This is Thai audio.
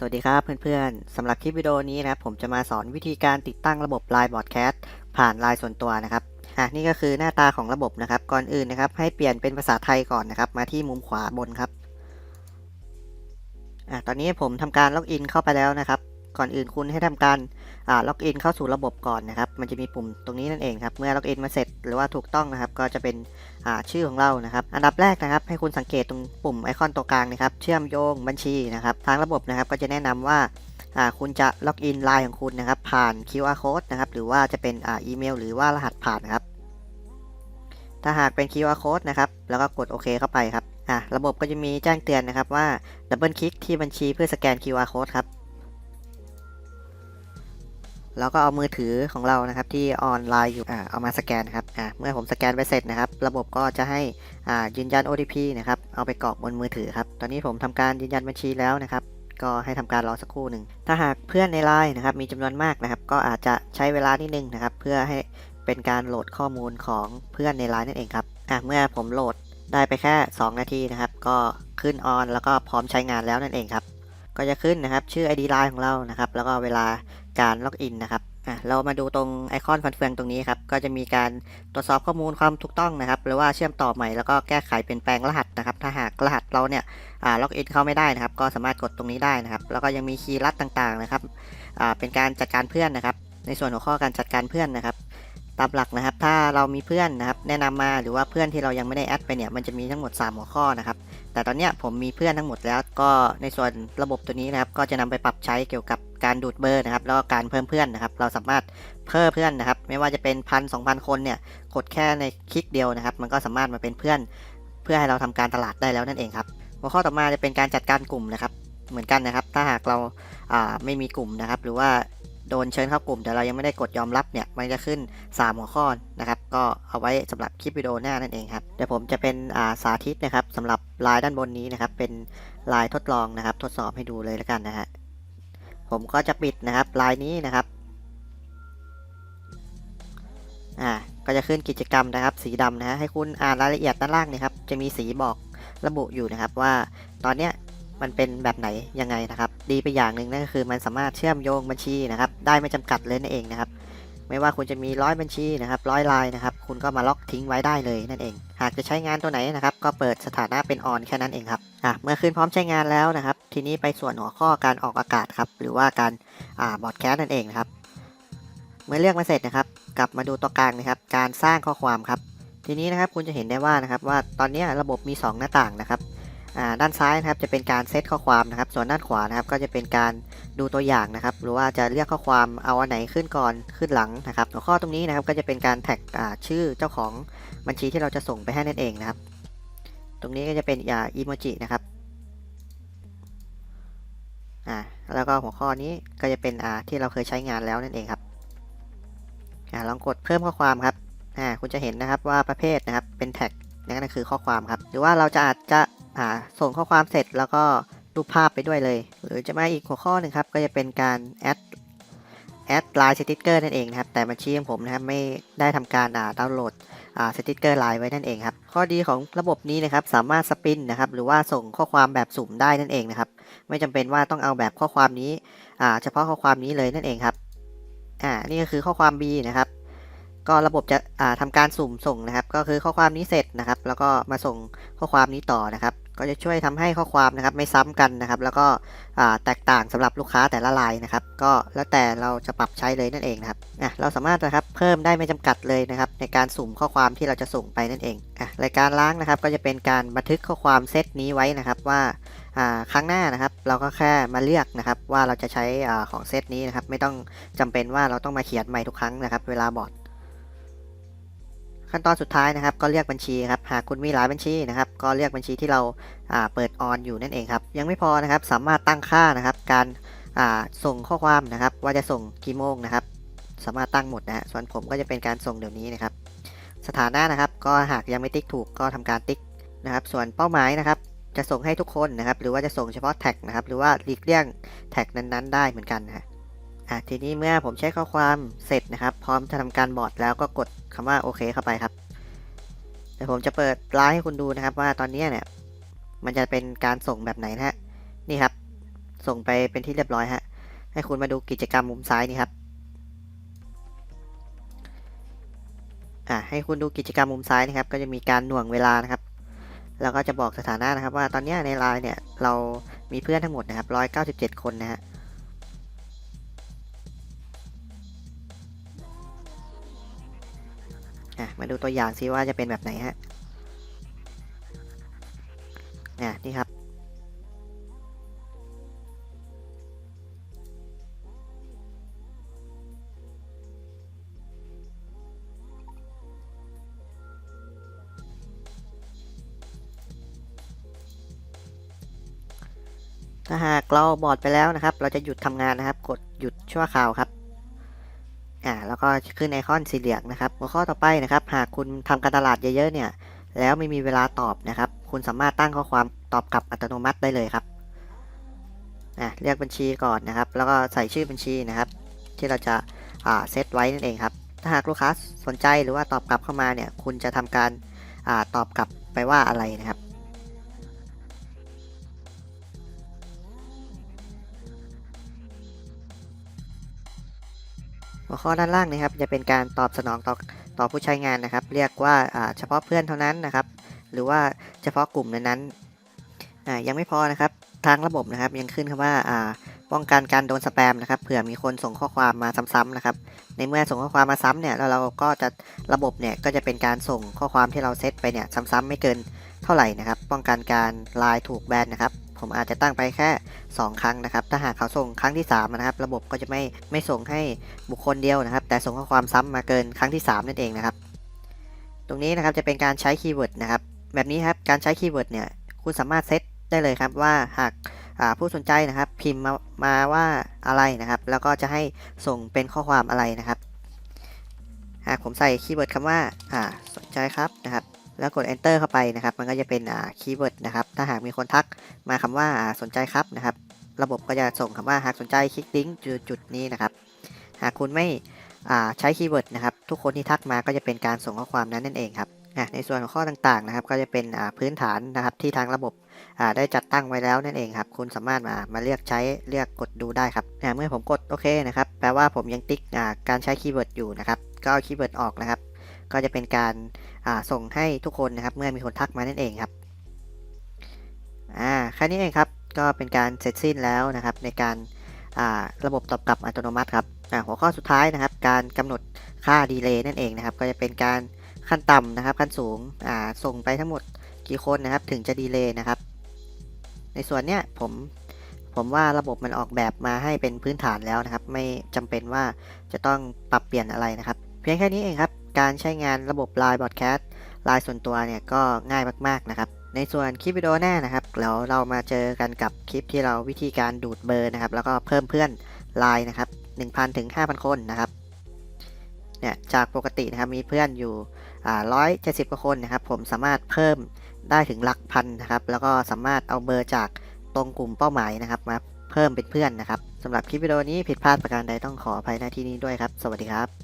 สวัสดีครับเพื่อนๆสำหรับคลิปวิดีโอนี้นะครับผมจะมาสอนวิธีการติดตั้งระบบ Line Broadcast ผ่าน Line ส่วนตัวนะครับอะนี่ก็คือหน้าตาของระบบนะครับ ก่อนอื่นนะครับ ให้เปลี่ยนเป็นภาษาไทยก่อนนะครับ มาที่มุมขวาบนครับอะตอนนี้ผมทำการล็อกอินเข้าไปแล้วนะครับ ก่อนอื่นคุณให้ทำการอ่าล็อกอินเข้าสู่ระบบก่อนนะครับ มันจะมีปุ่มตรงนี้นั่นเองครับ เมื่อล็อกอินมาเสร็จหรือว่าถูกต้องนะครับ ก็จะเป็นอ่าชื่อของเรานะครับ อันดับแรกนะครับ ให้คุณสังเกตตรงปุ่มไอคอนตัวกลางนะครับ เชื่อมโยงบัญชีนะครับ ทางระบบนะครับ ก็จะแนะนำว่าอ่าคุณจะล็อกอินไลน์ของคุณนะครับ ผ่าน QR code นะครับ หรือว่าจะเป็นอ่าอีเมล หรือว่ารหัสผ่านนะครับ ถ้าหากเป็น QR code นะครับ แล้วก็กดโอเคเข้าไปครับ อะ ระบบก็จะมีแจ้งเตือนนะครับว่าดับเบิลคลิกที่บัญชีเพื่อสแกน QR code ครับ แล้วก็เอามือถือของเรานะครับที่ออนไลน์อยู่อ่าเอามาสแกนครับอ่าเมื่อผมสแกนไปเสร็จนะครับ ระบบก็จะให้อ่ายืนยัน OTP นะครับเอาไปกรอกบนมือถือครับตอนนี้ผมทำการยืนยันบัญชีแล้วนะครับก็ให้ทำการรอสักครู่หนึ่ง ถ้าหากเพื่อนในไลน์นะครับมีจำนวนมากนะครับ ก็อาจจะใช้เวลานิดนึงนะครับ เพื่อให้เป็นการโหลดข้อมูลของเพื่อนในไลน์นั่นเองครับอะเมื่อผมโหลดได้ไปแค่ 2 นาทีนะครับ ก็ขึ้นออนแล้วก็พร้อมใช้งานแล้วนั่นเองครับ ก็จะขึ้นนะครับ ชื่อ ID ไลน์ของเรานะครับ แล้วก็เวลา การล็อกอินนะครับอะเรามาดูตรงไอคอนฟันเฟืองตรงนี้ครับก็จะมีการตรวจสอบข้อมูลความถูกต้องนะครับหรือว่าเชื่อมต่อใหม่แล้วก็แก้ไขเปลี่ยนแปลงรหัสนะครับ ถ้าหากรหัสเราเนี่ยอ่าล็อกอินเข้าไม่ได้นะครับ ก็สามารถกดตรงนี้ได้นะครับ แล้วก็ยังมีคีย์ลัดต่างๆนะครับอ่าเป็นการจัดการเพื่อนนะครับ ในส่วนหัวข้อการจัดการเพื่อนนะครับตามหลักนะครับ ถ้าเรามีเพื่อนนะครับ แนะนำมาหรือว่าเพื่อนที่เรายังไม่ได้แอดไปเนี่ยมันจะมีทั้งหมด 3 หัวข้อนะครับ แต่ตอนเนี้ยผมมีเพื่อนทั้งหมดแล้วก็ในส่วนระบบตัวนี้นะครับ ก็จะนำไปปรับใช้เกี่ยวกับ การดูดเบอร์นะครับ แล้วก็การเพิ่มเพื่อนนะครับ เราสามารถเพิ่มเพื่อนนะครับ ไม่ว่าจะเป็นพันสองพันคนเนี่ย กดแค่ในคลิกเดียวนะครับ มันก็สามารถมาเป็นเพื่อน เพื่อให้เราทำการตลาดได้แล้วนั่นเองครับ หัวข้อต่อมาจะเป็นการจัดการกลุ่มนะครับ เหมือนกันนะครับ ถ้าหากเราไม่มีกลุ่มนะครับ หรือว่าโดนเชิญเข้ากลุ่มแต่เรายังไม่ได้กดยอมรับเนี่ยมันจะขึ้น 3 หัวข้อนะครับ ก็เอาไว้สำหรับคลิปวิดีโอหน้านั่นเองครับเดี๋ยวผมจะเป็นอาสาธิตนะครับสำหรับลายด้านบนนี้นะครับ เป็นลายทดลองนะครับ ทดสอบให้ดูเลยแล้วกันนะฮะ ผมก็จะปิดนะครับลายนี้นะครับ อ่า ก็จะขึ้นกิจกรรมนะครับ สีดำนะฮะ ให้คุณอ่านรายละเอียดด้านล่างนะครับ จะมีสีบอกระบุอยู่นะครับว่าตอนเนี้ยมันเป็นแบบไหนยังไงนะครับ ดีไปอย่างหนึ่งนั่นก็คือมันสามารถเชื่อมโยงบัญชีนะครับ ได้ไม่จำกัดเลยนั่นเองนะครับ ไม่ว่าคุณจะมีร้อยบัญชีนะครับร้อยลายนะครับ คุณก็มาล็อกทิ้งไว้ได้เลยนั่นเอง หากจะใช้งานตัวไหนนะครับ ก็เปิดสถานะเป็นออนแค่นั้นเองครับอะเมื่อขึ้นพร้อมใช้งานแล้วนะครับ ทีนี้ไปส่วนหัวข้อการออกอากาศครับหรือว่าการอ่าบอดแคสต์นั่นเองนะครับ เมื่อเลือกมาเสร็จนะครับ กลับมาดูตัวกลางนะครับ การสร้างข้อความครับ ทีนี้นะครับคุณจะเห็นได้ว่านะครับว่าตอนนี้ระบบมี 2 หน้าต่างนะครับ ด้านซ้ายนะครับจะเป็นการเซตข้อความนะครับ ส่วนด้านขวานะครับก็จะเป็นการดูตัวอย่างนะครับ หรือว่าจะเรียกข้อความเอาอันไหนขึ้นก่อนขึ้นหลังนะครับ หัวข้อตรงนี้นะครับก็จะเป็นการแท็กชื่อเจ้าของบัญชีที่เราจะส่งไปให้นั่นเองนะครับ ตรงนี้ก็จะเป็นอ่าอีโมจินะครับอ่าแล้วก็หัวข้อนี้ก็จะเป็นอ่าที่เราเคยใช้งานแล้วนั่นเองครับอ่าลองกดเพิ่มข้อความครับอ่าคุณจะเห็นนะครับว่าประเภทนะครับเป็นแท็กนั่นก็คือข้อความครับ หรือว่าเราจะอาจจะ อ่าส่งข้อความเสร็จแล้วก็รูปภาพไปด้วยเลย หรือจะมาอีกหัวข้อหนึ่งครับ ก็จะเป็นการแอดแอดไลน์สติกเกอร์นั่นเองนะครับ แต่บัญชีของผมนะครับไม่ได้ทำการดาวน์โหลดสติกเกอร์ไลน์ไว้นั่นเองครับ ข้อดีของระบบนี้นะครับสามารถสปินนะครับหรือว่าส่งข้อความแบบสุ่มได้นั่นเองนะครับ ไม่จำเป็นว่าต้องเอาแบบข้อความนี้เฉพาะข้อความนี้เลยนั่นเองครับอ่านี่ก็คือข้อความ B นะครับ ก็ระบบจะอ่าทำการสุ่มส่งนะครับ ก็คือข้อความนี้เสร็จนะครับ แล้วก็มาส่งข้อความนี้ต่อนะครับ ก็จะช่วยทำให้ข้อความนะครับไม่ซ้ำกันนะครับ แล้วก็แตกต่างสำหรับลูกค้าแต่ละรายนะครับ ก็แล้วแต่เราจะปรับใช้เลยนั่นเองนะครับอะเราสามารถนะครับเพิ่มได้ไม่จำกัดเลยนะครับในการสุ่มข้อความที่เราจะส่งไปนั่นเองอะรายการล้างนะครับ ก็จะเป็นการบันทึกข้อความเซตนี้ไว้นะครับว่าอ่าครั้งหน้านะครับ เราก็แค่มาเลือกนะครับว่าเราจะใช้อาของเซตนี้นะครับ ไม่ต้องจำเป็นว่าเราต้องมาเขียนใหม่ทุกครั้งนะครับ เวลาบอร์ด ขั้นตอนสุดท้ายนะครับ ก็เลือกบัญชีครับหากคุณมีหลายบัญชีนะครับ ก็เลือกบัญชีที่เราเปิดออนอยู่นั่นเองครับ ยังไม่พอนะครับสามารถตั้งค่านะครับ การส่งข้อความนะครับ ว่าจะส่งกี่โมงนะครับ สามารถตั้งหมดนะฮะส่วนผมก็จะเป็นการส่งเดี๋ยวนี้นะครับ สถานะนะครับ ก็หากยังไม่ติ๊กถูกก็ทำการติ๊กนะครับ ส่วนเป้าหมายนะครับ จะส่งให้ทุกคนนะครับ หรือว่าจะส่งเฉพาะแท็กนะครับ หรือว่าหลีกเลี่ยงแท็กนั้นๆ ได้เหมือนกันนะฮะ อะทีนี้เมื่อผมใช้ข้อความเสร็จนะครับ พร้อมจะทำการบอร์ดแล้วก็กดคำว่าโอเคเข้าไปครับเดี๋ยวผมจะเปิดไลน์ให้คุณดูนะครับ ว่าตอนนี้เนี่ยมันจะเป็นการส่งแบบไหนนะฮะนี่ครับ ส่งไปเป็นที่เรียบร้อยฮะให้คุณมาดูกิจกรรมมุมซ้ายนี่ครับอ่าให้คุณดูกิจกรรมมุมซ้ายนะครับ ก็จะมีการหน่วงเวลานะครับ แล้วก็จะบอกสถานะนะครับ ว่าตอนนี้ในไลน์เนี่ยเรามีเพื่อนทั้งหมดนะครับ197 คนนะฮะ อะมาดูตัวอย่างซิว่าจะเป็นแบบไหนฮะอะนี่ครับ ถ้าหากเราบอดไปแล้วนะครับ เราจะหยุดทำงานนะครับ กดหยุดชั่วคราวครับ อ่าแล้วก็ขึ้นไอคอนสีเหลืองนะครับหัวข้อต่อไปนะครับ หากคุณทำการตลาดเยอะๆเนี่ยแล้วไม่มีเวลาตอบนะครับ คุณสามารถตั้งข้อความตอบกลับอัตโนมัติได้เลยครับอ่าเรียกบัญชีก่อนนะครับ แล้วก็ใส่ชื่อบัญชีนะครับ ที่เราจะอ่าเซตไว้นั่นเองครับ ถ้าหากลูกค้าสนใจหรือว่าตอบกลับเข้ามาเนี่ย คุณจะทำการอ่าตอบกลับไปว่าอะไรนะครับ ข้อด้านล่างนะครับ จะเป็นการตอบสนองต่อต่อผู้ใช้งานนะครับ เรียกว่าเฉพาะเพื่อนเท่านั้นนะครับ หรือว่าเฉพาะกลุ่มนั้นๆยังไม่พอนะครับทางระบบนะครับ ยังขึ้นคำว่าอ่าป้องกันการโดนสแปมนะครับเผื่อมีคนส่งข้อความมาซ้ำๆนะครับ ในเมื่อส่งข้อความมาซ้ำเนี่ยแล้วเราก็จะระบบเนี่ยก็จะเป็นการส่งข้อความที่เราเซตไปเนี่ยซ้ำๆไม่เกินเท่าไหร่นะครับ ป้องกันการไลน์ถูกแบนนะครับ ผมอาจจะตั้งไปแค่ 2 ครั้งนะครับ ถ้าหากเขาส่งครั้งที่3นะครับ ระบบก็จะไม่ไม่ส่งให้บุคคลเดียวนะครับ แต่ส่งข้อความซ้ำมาเกินครั้งที่ 3 นั่นเองนะครับ ตรงนี้นะครับจะเป็นการใช้คีย์เวิร์ดนะครับ แบบนี้ครับ การใช้คีย์เวิร์ดเนี่ย คุณสามารถเซตได้เลยครับว่าหากผู้สนใจนะครับพิมพ์มามาว่าอะไรนะครับ แล้วก็จะให้ส่งเป็นข้อความอะไรนะครับ หากผมใส่คีย์เวิร์ดคำว่าสนใจครับนะครับ แล้วกด enter เข้าไปนะครับ มันก็จะเป็นคีย์เวิร์ดนะครับ ถ้าหากมีคนทักมาคำว่าอ่าสนใจครับนะครับ ระบบก็จะส่งคำว่าหากสนใจคลิกลิงก์จุดนี้นะครับ หากคุณไม่ใช้คีย์เวิร์ดนะครับ ทุกคนที่ทักมาก็จะเป็นการส่งข้อความนั้นนั่นเองครับในส่วนของข้อต่างๆนะครับ ก็จะเป็นพื้นฐานนะครับที่ทางระบบได้จัดตั้งไว้แล้วนั่นเองครับ คุณสามารถมามาเลือกใช้เลือกกดดูได้ครับเมื่อผมกดโอเคนะครับ แปลว่าผมยังติ๊กการใช้คีย์เวิร์ดอยู่นะครับ ก็เอาคีย์เวิร์ดออกนะครับ ก็จะเป็นการ ส่งให้ทุกคนนะครับ เมื่อมีคนทักมานั่นเองครับอ่าแค่นี้เองครับก็เป็นการเสร็จสิ้นแล้วนะครับ ในการอ่าระบบตอบกลับอัตโนมัติครับอ่าหัวข้อสุดท้ายนะครับ การกำหนดค่าดีเลย์นั่นเองนะครับ ก็จะเป็นการขั้นต่ำนะครับ ขั้นสูงอ่าส่งไปทั้งหมดกี่คนนะครับ ถึงจะดีเลย์นะครับ ในส่วนเนี้ยผมผมว่าระบบมันออกแบบมาให้เป็นพื้นฐานแล้วนะครับ ไม่จำเป็นว่าจะต้องปรับเปลี่ยนอะไรนะครับ เพียงแค่นี้เองครับ การใช้งานระบบ Line Broadcast ไลน์ส่วนตัวเนี่ยก็ง่ายมากๆนะครับ ในส่วนคลิปวิดีโอหน้านะครับแล้วเรามาเจอกันกับคลิปที่เราวิธีการดูดเบอร์นะครับ แล้วก็เพิ่มเพื่อนไลน์นะครับ1,000ถึง5,000 คนนะครับเนี่ยจากปกตินะครับมีเพื่อนอยู่อ่า170กว่าคนนะครับ ผมสามารถเพิ่มได้ถึงหลักพันนะครับ แล้วก็สามารถเอาเบอร์จากตรงกลุ่มเป้าหมายนะครับมาเพิ่มเป็นเพื่อนนะครับสำหรับคลิปวิดีโอนี้ผิดพลาดประการใดต้องขออภัยหน้าที่นี้ด้วยครับ สวัสดีครับ